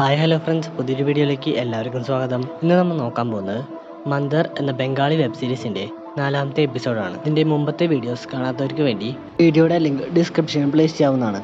Hi hello friends പുതിയൊരു വീഡിയോയിലേക്ക് എല്ലാവർക്കും സ്വാഗതം. ഇന്ന് നമ്മൾ നോക്കാൻ പോകുന്നത് മന്ദർ എന്ന ബംഗാളി വെബ് സീരീസിന്റെ നാലാമത്തെ എപ്പിസോഡാണ് ഇതിന്റെ മുമ്പത്തെ വീഡിയോസ് കാണാത്തവർക്ക് വേണ്ടി വീഡിയോയുടെ ലിങ്ക് ഡിസ്ക്രിപ്ഷനിൽ പ്ലേസ് ചെയ്യാവുന്നതാണ്.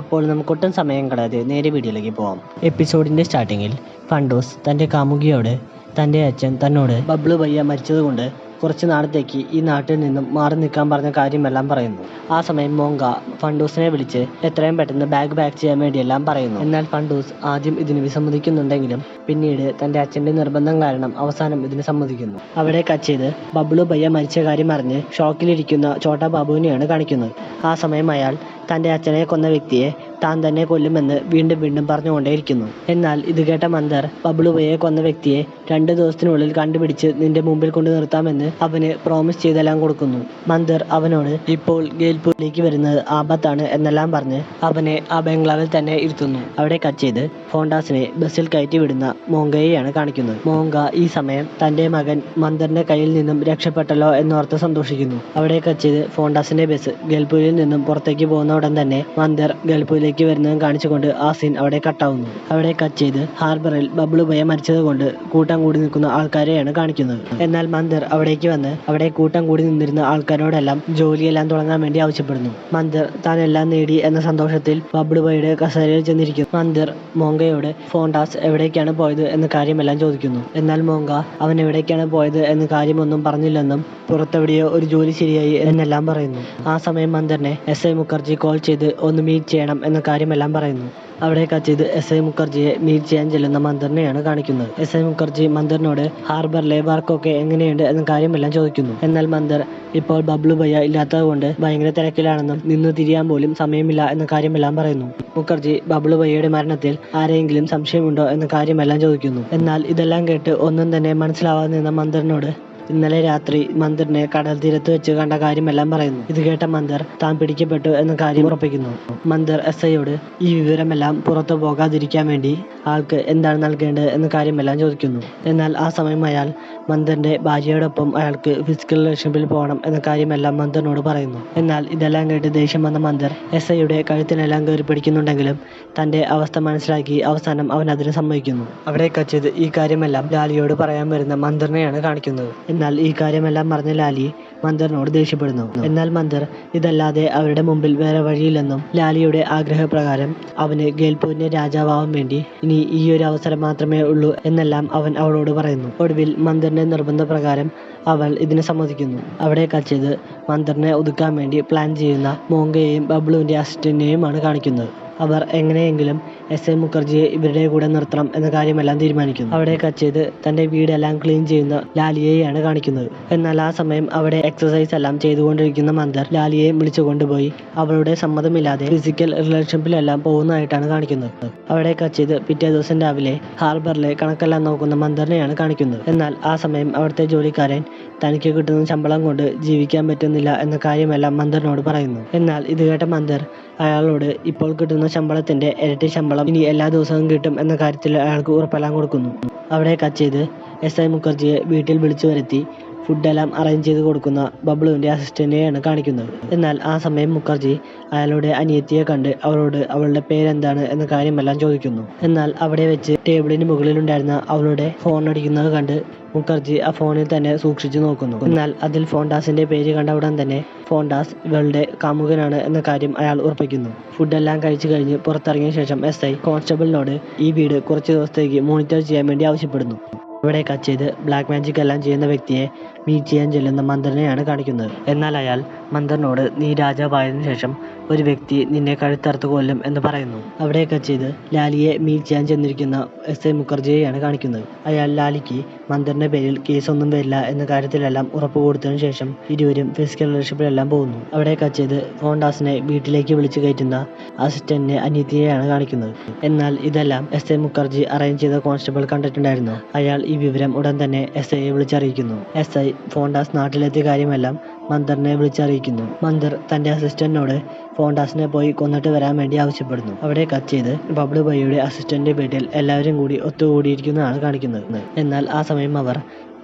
അപ്പോൾ നമുക്ക് ഒട്ടും സമയം കളയാതെ നേരെ വീഡിയോയിലേക്ക് പോകാം എപ്പിസോഡിന്റെ സ്റ്റാർട്ടിങ്ങിൽ ഫണ്ടോസ് തന്റെ കാമുകിയോട് തന്റെ അച്ഛൻ തന്നോട് ബബ്ലു ഭയ്യ മരിച്ചതുകൊണ്ട് കുറച്ച് നാളത്തേക്ക് ഈ നാട്ടിൽ നിന്നും മാറി നിൽക്കാൻ പറഞ്ഞ കാര്യമെല്ലാം പറയുന്നു. ആ സമയം മോങ്ക ഫണ്ടൂസിനെ വിളിച്ച് എത്രയും പെട്ടെന്ന് ബാഗ് പാക്ക് ചെയ്യാൻ വേണ്ടിയെല്ലാം പറയുന്നു. എന്നാൽ ഫണ്ടൂസ് ആദ്യം ഇതിന് വിസമ്മതിക്കുന്നുണ്ടെങ്കിലും പിന്നീട് തന്റെ അച്ഛന്റെ നിർബന്ധം കാരണം അവസാനം ഇതിന് സമ്മതിക്കുന്നു. അവിടെ കച്ച് ചെയ്ത് ബബ്ലു ഭയ്യ മരിച്ച കാര്യം അറിഞ്ഞ് ഷോക്കിലിരിക്കുന്ന ചോട്ടാ ബാബുവിനെയാണ് കാണിക്കുന്നത്. ആ സമയം അയാൾ തന്റെ അച്ഛനെ കൊന്ന വ്യക്തിയെ താൻ തന്നെ കൊല്ലുമെന്ന് വീണ്ടും വീണ്ടും പറഞ്ഞുകൊണ്ടേയിരിക്കുന്നു. എന്നാൽ ഇത് കേട്ട മന്ദർ ബബ്ലുവയെ കൊന്ന വ്യക്തിയെ രണ്ട് ദിവസത്തിനുള്ളിൽ കണ്ടുപിടിച്ച് നിന്റെ മുമ്പിൽ കൊണ്ടു നിർത്താമെന്ന് അവന് പ്രോമിസ് ചെയ്തെല്ലാം കൊടുക്കുന്നു. മന്ദർ അവനോട് ഇപ്പോൾ ഗേൽപൂരിലേക്ക് വരുന്നത് ആപത്താണ് എന്നെല്ലാം പറഞ്ഞ് അവനെ ആ ബംഗ്ലാവിൽ തന്നെ ഇരുത്തുന്നു. അവിടെ കട്ട് ചെയ്ത് ഫോണ്ടാസിനെ ബസ്സിൽ കയറ്റി വിടുന്ന മോങ്കയെയാണ് കാണിക്കുന്നത്. മോങ്ക ഈ സമയം തന്റെ മകൻ മന്ദറിന്റെ കയ്യിൽ നിന്നും രക്ഷപ്പെട്ടല്ലോ എന്നോർത്ത് സന്തോഷിക്കുന്നു. അവിടെ കട്ട് ചെയ്ത് ഫോണ്ടാസിന്റെ ബസ് ഗൽപൂരിൽ നിന്നും പുറത്തേക്ക് പോകുന്ന ഉടൻ തന്നെ മന്ദർ ഗൾഫിലേക്ക് വരുന്നതും കാണിച്ചുകൊണ്ട് ആ സീൻ അവിടെ കട്ടാവുന്നു അവിടെ കട്ട് ചെയ്ത് ഹാർബറിൽ ഭയ മരിച്ചത് കൊണ്ട് കൂട്ടം കൂടി നിൽക്കുന്ന ആൾക്കാരെയാണ് കാണിക്കുന്നത്. എന്നാൽ മന്ദർ അവിടേക്ക് വന്ന് അവിടെ കൂട്ടം കൂടി നിന്നിരുന്ന ആൾക്കാരോടെല്ലാം ജോലിയെല്ലാം തുടങ്ങാൻ വേണ്ടി ആവശ്യപ്പെടുന്നു. മന്ദർ താൻ എല്ലാം നേടി എന്ന സന്തോഷത്തിൽ ബബ്ലു ഭയുടെ കസേരയിൽ ചെന്നിരിക്കുന്നു. മന്ദർ മോങ്കയോട് ഫോണ്ടാസ് എവിടേക്കാണ് പോയത് എന്ന കാര്യമെല്ലാം ചോദിക്കുന്നു. എന്നാൽ മോങ്ക അവൻ എവിടേക്കാണ് പോയത് എന്ന് കാര്യമൊന്നും പറഞ്ഞില്ലെന്നും പുറത്തെവിടെയോ ഒരു ജോലി ശരിയായി എന്നെല്ലാം പറയുന്നു. ആ സമയം മന്ദറിനെ എസ് ഐ മുഖർജി കോൾ ചെയ്ത് ഒന്ന് മീറ്റ് ചെയ്യണം എന്ന കാര്യമെല്ലാം പറയുന്നു. അവിടെ കട്ട് എസ് ഐ മുഖർജിയെ മീറ്റ് ചെയ്യാൻ ചെല്ലുന്ന മന്ദറിനെയാണ് കാണിക്കുന്നത്. എസ് ഐ മുഖർജി മന്ദറിനോട് ഹാർബറിലെ വർക്കൊക്കെ എങ്ങനെയുണ്ട്? എന്ന കാര്യമെല്ലാം ചോദിക്കുന്നു. എന്നാൽ മന്ദർ ഇപ്പോൾ ബബ്ലു ഭയ്യ ഇല്ലാത്തതുകൊണ്ട് ഭയങ്കര തിരക്കിലാണെന്നും നിന്ന് തിരിയാൻ പോലും സമയമില്ല എന്ന കാര്യമെല്ലാം പറയുന്നു. മുഖർജി ബബ്ലു ഭയ്യയുടെ മരണത്തിൽ ആരെങ്കിലും സംശയമുണ്ടോ എന്ന കാര്യമെല്ലാം ചോദിക്കുന്നു. എന്നാൽ ഇതെല്ലാം കേട്ട് ഒന്നും തന്നെ മനസ്സിലാവാതെ നിന്ന മന്ദറിനോട് ഇന്നലെ രാത്രി മന്ദിറിനെ കടൽ തീരത്ത് വെച്ച് കണ്ട കാര്യമെല്ലാം പറയുന്നു. ഇത് കേട്ട മന്ദർ താൻ പിടിക്കപ്പെട്ടു എന്ന കാര്യം ഉറപ്പിക്കുന്നു. മന്ദർ എസ് ഐയോട് ഈ വിവരമെല്ലാം പുറത്തു പോകാതിരിക്കാൻ വേണ്ടി ആൾക്ക് എന്താണ് നൽകേണ്ടത് എന്ന കാര്യമെല്ലാം ചോദിക്കുന്നു. എന്നാൽ ആ സമയം അയാൾ മന്ദറിന്റെ ഭാര്യയോടൊപ്പം അയാൾക്ക് ഫിസിക്കൽ റിലേഷൻഷിപ്പിൽ പോകണം എന്ന കാര്യമെല്ലാം മന്ദറിനോട് പറയുന്നു. എന്നാൽ ഇതെല്ലാം കേട്ട് ദേഷ്യം വന്ന മന്ദർ എസ് ഐയുടെ കഴുത്തിനെല്ലാം കയറി പിടിക്കുന്നുണ്ടെങ്കിലും തന്റെ അവസ്ഥ മനസ്സിലാക്കി അവസാനം അവൻ അതിന് സമ്മതിക്കുന്നു. അവിടെ കച്ചത് ഈ കാര്യമെല്ലാം ലാലിയോട് പറയാൻ വരുന്ന മന്ദറിനെയാണ് കാണിക്കുന്നത്. എന്നാൽ ഈ കാര്യമെല്ലാം പറഞ്ഞ ലാലി മന്ദറിനോട് ദേഷ്യപ്പെടുന്നു. എന്നാൽ മന്ദർ ഇതല്ലാതെ അവരുടെ മുമ്പിൽ വേറെ വഴിയില്ലെന്നും ലാലിയുടെ ആഗ്രഹപ്രകാരം അവന് ഗേൽപൂരിനെ രാജാവാൻ വേണ്ടി ഇനി ഈ ഒരു അവസരം മാത്രമേ ഉള്ളൂ എന്നെല്ലാം അവൻ അവളോട് പറയുന്നു. ഒടുവിൽ മന്ദറിന്റെ നിർബന്ധപ്രകാരം അവൾ ഇതിനെ സമ്മതിക്കുന്നു. അവിടെ കച്ചത് മന്ദറിനെ ഒതുക്കാൻ വേണ്ടി പ്ലാൻ ചെയ്യുന്ന മോങ്കയെയും ബബ്ലുവിന്റെ അസിസ്റ്റന്റിനെയുമാണ് കാണിക്കുന്നത്. അവർ എങ്ങനെയെങ്കിലും എസ് എ മുഖർജിയെ ഇവരുടെ കൂടെ നിർത്തണം എന്ന കാര്യമെല്ലാം തീരുമാനിക്കുന്നു. അവിടെ കച്ചേത് തന്റെ വീടെല്ലാം ക്ലീൻ ചെയ്യുന്ന ലാലിയെയാണ് കാണിക്കുന്നത്. എന്നാൽ ആ സമയം അവിടെ എക്സസൈസ് എല്ലാം ചെയ്തുകൊണ്ടിരിക്കുന്ന മന്ദർ ലാലിയെ വിളിച്ചു കൊണ്ടുപോയി അവളുടെ സമ്മതമില്ലാതെ ഫിസിക്കൽ റിലേഷൻഷിപ്പിലെല്ലാം പോകുന്നതായിട്ടാണ് കാണിക്കുന്നത്. അവിടെ കച്ചേത് പിറ്റേ ദിവസം രാവിലെ ഹാർബറിലെ കണക്കെല്ലാം നോക്കുന്ന മന്ദറിനെയാണ് കാണിക്കുന്നത്. എന്നാൽ ആ സമയം അവിടുത്തെ ജോലിക്കാരൻ തനിക്ക് കിട്ടുന്ന ശമ്പളം കൊണ്ട് ജീവിക്കാൻ പറ്റുന്നില്ല എന്ന കാര്യമെല്ലാം മന്ദറിനോട് പറയുന്നു. എന്നാൽ ഇത് കേട്ട മന്ദർ അയാളോട് ഇപ്പോൾ കിട്ടുന്ന ശമ്പളത്തിന്റെ ഇരട്ടി ശമ്പളം ഇനി എല്ലാ ദിവസവും കിട്ടും എന്ന കാര്യത്തിൽ അയാൾക്ക് ഉറപ്പെല്ലാം കൊടുക്കുന്നു. അവിടെ കച്ച് ചെയ്ത് എസ് ഐ മുഖർജിയെ വീട്ടിൽ വിളിച്ചു വരുത്തി ഫുഡെല്ലാം അറേഞ്ച് ചെയ്ത് കൊടുക്കുന്ന ബബ്ലുവിന്റെ അസിസ്റ്റന്റിനെയാണ് കാണിക്കുന്നത്. എന്നാൽ ആ സമയം മുഖർജി അയാളുടെ അനിയത്തിയെ കണ്ട് അവളോട് അവളുടെ പേരെന്താണ് എന്ന കാര്യമെല്ലാം ചോദിക്കുന്നു. എന്നാൽ അവിടെ വെച്ച് ടേബിളിന് മുകളിലുണ്ടായിരുന്ന അവളുടെ ഫോൺ അടിക്കുന്നത് കണ്ട് മുഖർജി ആ ഫോണിൽ തന്നെ സൂക്ഷിച്ചു നോക്കുന്നു. എന്നാൽ അതിൽ ഫോണ്ടാസിന്റെ പേര് കണ്ട ഉടൻ തന്നെ ഫോണ്ടാസ് ഇവളുടെ കാമുകനാണ് എന്ന കാര്യം അയാൾ ഉറപ്പിക്കുന്നു. ഫുഡെല്ലാം കഴിച്ചു കഴിഞ്ഞ് പുറത്തിറങ്ങിയ ശേഷം എസ് ഐ കോൺസ്റ്റബിളിനോട് ഈ വീട് കുറച്ച് ദിവസത്തേക്ക് മോണിറ്റർ ചെയ്യാൻ വേണ്ടി ആവശ്യപ്പെടുന്നു. ഇവിടെ കട്ട് ചെയ്ത് ബ്ലാക്ക് മാജിക് എല്ലാം ചെയ്യുന്ന വ്യക്തിയെ മീറ്റ് ചെയ്യാൻ ചെല്ലുന്ന മന്ദറിനെയാണ് കാണിക്കുന്നത്. എന്നാൽ അയാൾ മന്ദറിനോട് നീ രാജാവായതിനു ശേഷം ഒരു വ്യക്തി നിന്നെ കഴുത്തറുത്ത് കൊല്ലും എന്ന് പറയുന്നു. അവിടെ കട്ട് ചെയ്ത് ലാലിയെ മീറ്റ് ചെയ്യാൻ ചെന്നിരിക്കുന്ന എസ് എ മുഖർജിയെയാണ് കാണിക്കുന്നത്. അയാൾ ലാലിക്ക് മന്ദറിന്റെ പേരിൽ കേസൊന്നും വരില്ല എന്ന കാര്യത്തിലെല്ലാം ഉറപ്പ് കൊടുത്തതിനു ശേഷം ഇരുവരും ഫിസിക്കൽ റിലേഷൻഷിപ്പിലെല്ലാം പോകുന്നു. അവിടെ കട്ട് ചെയ്ത് ഫോണ്ടാസിനെ വീട്ടിലേക്ക് വിളിച്ചു കയറ്റുന്ന അസിസ്റ്റന്റിനെ അനിയത്തിയെയാണ് കാണിക്കുന്നത്. എന്നാൽ ഇതെല്ലാം എസ് എ മുഖർജി അറേഞ്ച് ചെയ്ത കോൺസ്റ്റബിൾ കണ്ടിട്ടുണ്ടായിരുന്നു. അയാൾ ഈ വിവരം ഉടൻ തന്നെ എസ് ഐയെ വിളിച്ചറിയിക്കുന്നു. എസ് ഐ ഫോണ്ടാസ് നാട്ടിലെത്തിയ കാര്യമെല്ലാം മന്ദറിനെ വിളിച്ചറിയിക്കുന്നു. മന്ദർ തന്റെ അസിസ്റ്റന്റിനോട് ഫോണ്ടാസിനെ പോയി കൊന്നിട്ട് വരാൻ വേണ്ടി ആവശ്യപ്പെടുന്നു. അവിടെ കത്ത് ചെയ്ത് ബബ്ലു ബൈയുടെ അസിസ്റ്റന്റ് വീട്ടിൽ എല്ലാവരും കൂടി ഒത്തുകൂടിയിരിക്കുന്നതാണ് കാണിക്കുന്നത് എന്നാൽ ആ സമയം അവർ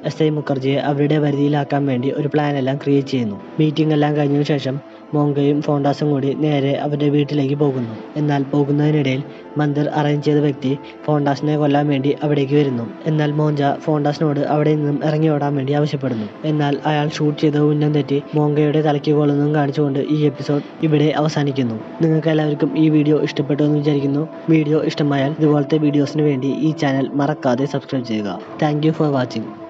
എസ് ഐ മുഖർജിയെ അവരുടെ പരിധിയിലാക്കാൻ വേണ്ടി ഒരു പ്ലാൻ എല്ലാം ക്രിയേറ്റ് ചെയ്യുന്നു. മീറ്റിംഗ് എല്ലാം കഴിഞ്ഞതിനു ശേഷം മോങ്കയും ഫോണ്ടാസും കൂടി നേരെ അവരുടെ വീട്ടിലേക്ക് പോകുന്നു. എന്നാൽ പോകുന്നതിനിടയിൽ മന്ദിർ അറേഞ്ച് ചെയ്ത വ്യക്തി ഫോണ്ടാസിനെ കൊല്ലാൻ വേണ്ടി അവിടേക്ക് വരുന്നു. എന്നാൽ മോഞ്ച ഫോണ്ടാസിനോട് അവിടെ നിന്നും ഇറങ്ങി ഓടാൻ വേണ്ടി ആവശ്യപ്പെടുന്നു. എന്നാൽ അയാൾ ഷൂട്ട് ചെയ്ത ഉന്നം തെറ്റി മോങ്കയുടെ തലയ്ക്ക് കൊള്ളുന്നതും കാണിച്ചുകൊണ്ട് ഈ എപ്പിസോഡ് ഇവിടെ അവസാനിക്കുന്നു. നിങ്ങൾക്ക് എല്ലാവർക്കും ഈ വീഡിയോ ഇഷ്ടപ്പെട്ടു എന്ന് വിചാരിക്കുന്നു. വീഡിയോ ഇഷ്ടമായാൽ ഇതുപോലത്തെ വീഡിയോസിന് വേണ്ടി ഈ ചാനൽ മറക്കാതെ സബ്സ്ക്രൈബ് ചെയ്യുക. Thank for watching